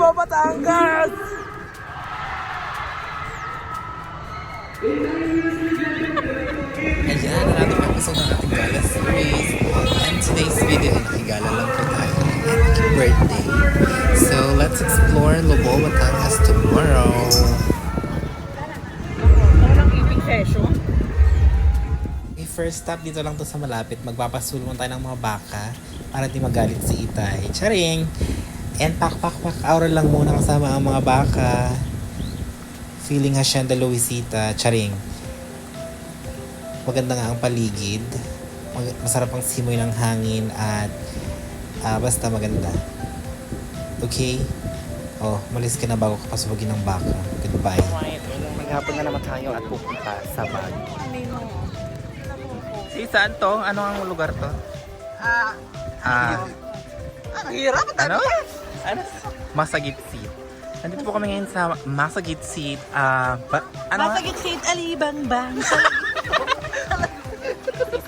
Lobo, Batangas! Ayan, natin episode ng ating gala series. And today's video ay nakigala lang po tayo. Happy birthday. So, let's explore Lobo, Batangas tomorrow. Walang evening session. Okay, first stop dito lang to sa malapit. Magpapasulong tayo ng mga baka para di magalit si Itay. Charing! And pak pak pak aura lang muna kasama ang mga baka. Feeling Hacienda Luisita. Charing. Maganda nga ang paligid. Mag- masarap ang simoy ng hangin at ah, basta maganda. Okay? Oh, malis ka na bago ka pasubagin ng baka. Goodbye. Alright, maghapon na naman tayo at pupunta sa Baguio. Si saan to? Ano ang lugar to? Ah, Ah, ang hirap. ano? Ano? Masagit Seat. Nandito po kami ngayon sa Masagit Seat. Ah, ba, ano? Masagit shade alibang bang.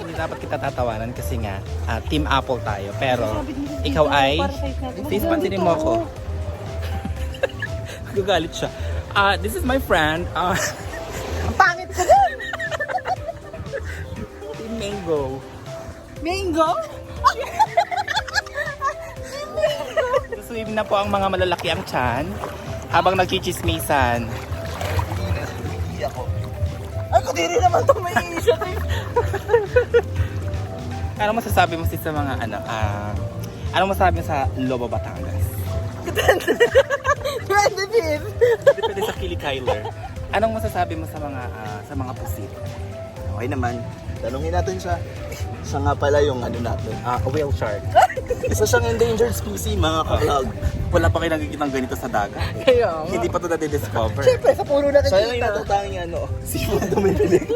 Hindi dapat kita tatawanan kasi nga ah, Team Apple tayo. Pero ikaw ay Please pansinin mo ako. Gagalit siya. Ah, this is my friend. Ah, Ang pangit ko din. Team Mango. Mango? Swim na po ang mga malalaki ang tiyan habang nagchichismisan. Ay, kadiri naman ito may isa. Ano masasabi mo sis sa mga ano, ah, ano masasabi mo sa Lobo Batangas? Pwede din. Depende sa Kili Kyler. Anong masasabi mo sa mga ah, sa mga pusit? Okay naman. Tanungin natin siya. Siya nga pala yung ano natin. Ah, whale shark. Isa siyang endangered species, mga kaklog. Wala pa kayo nakikita ng ganito sa dagat. Kaya nga. Hindi pa ito na-discover. Siyempre, sa puro na Siya yung nakikita. natatanging ano, seafood dumibilig.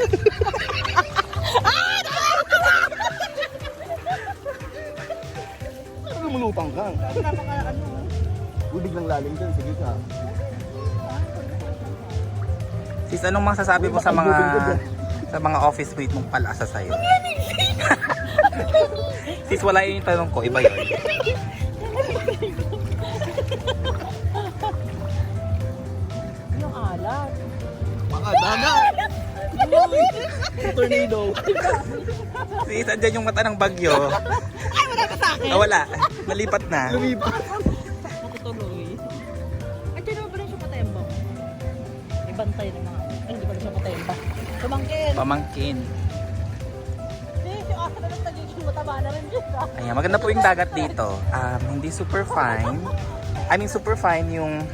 Ano lumulupang ka? Ubig ng lalim dyan, sige ka. Sis, anong masasabi mo sa mga sa mga office mate mong palasa sa'yo? Sis, wala yun yung tanong ko. Iba yun. Anong alat? Mga dagat! Tornado! Sis, andyan yung mata ng bagyo. Ay, wala ka sa akin. wala. Nalipat na. Nakutuloy. Ay, sino ba pala siya patembang? May bantay ng mga... Ay, hindi pala siya patembang. Tumangkin. Pamangkin. Ayan, maganda po yung dagat dito. Um, hindi super fine. I mean, super fine yung...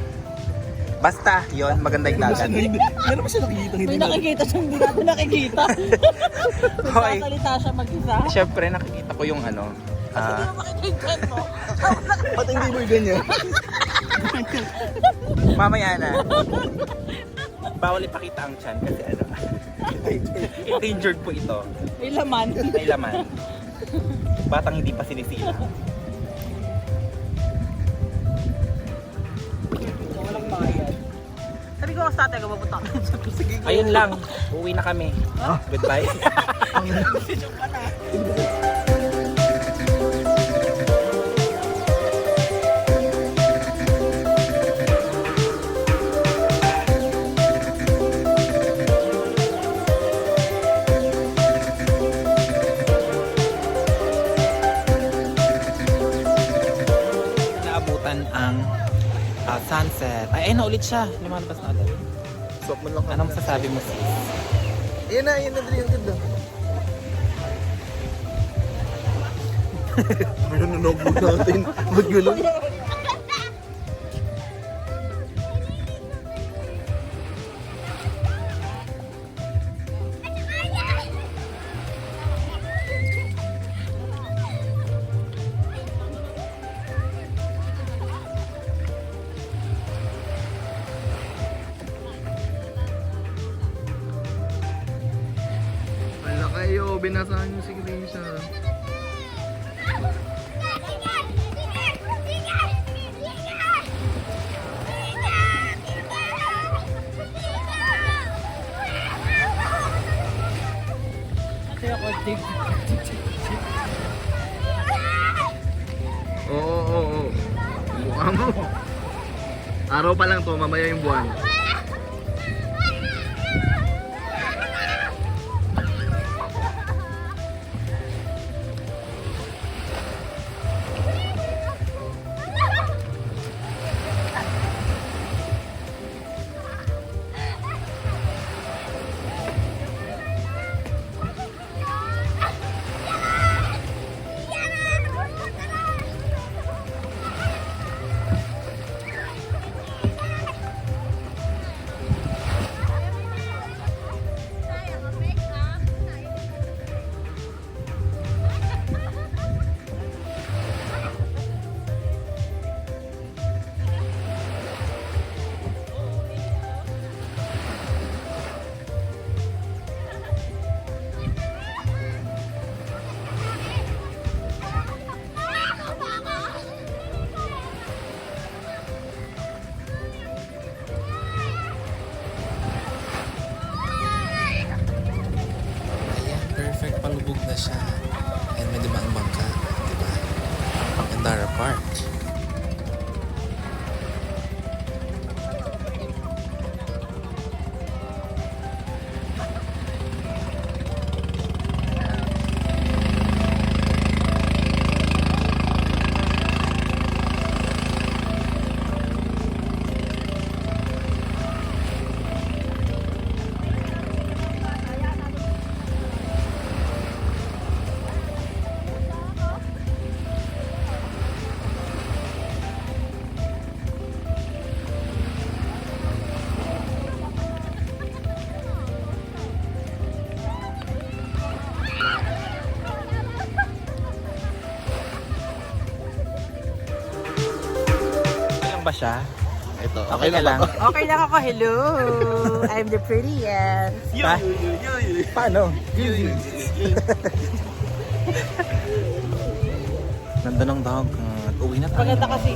Basta, yon maganda yung dagat. Meron ba siya nakikita May nakikita siyang hindi natin nakikita. Hoy. Nagsasalita siya mag-isa. Siyempre, nakikita ko yung ano. Hindi mo makikita mo. Ba't hindi mo ganyan? mamaya na. Bawal ipakita ang chan kasi ano. Endangered po ito. May laman. May laman. Batang hindi pa sinisila. Walang bayad. Sabi ko sa ate, pupunta ka sa Sige. Ayun lang. Uwi na kami. Goodbye. Naabutan sunset. Ay, ayun na ulit siya. Lumalabas na ulit. Swap mo lang Anong masasabi mo sis? Yan na, yan na din yung ganda. Ano nanonog natin? Magulong. Binasahan. Kasi ako, dig. Oo, oo, oo. Mukha mo. Araw pa lang to, mamaya yung buwan. not a apart. Okay lang ba siya? Ito, Okay ka lang? Okay lang ako. Hello. I'm the prettiest. Pa? Paano? Nandun ang dog. Uh, uwi na tayo. Maganda kasi.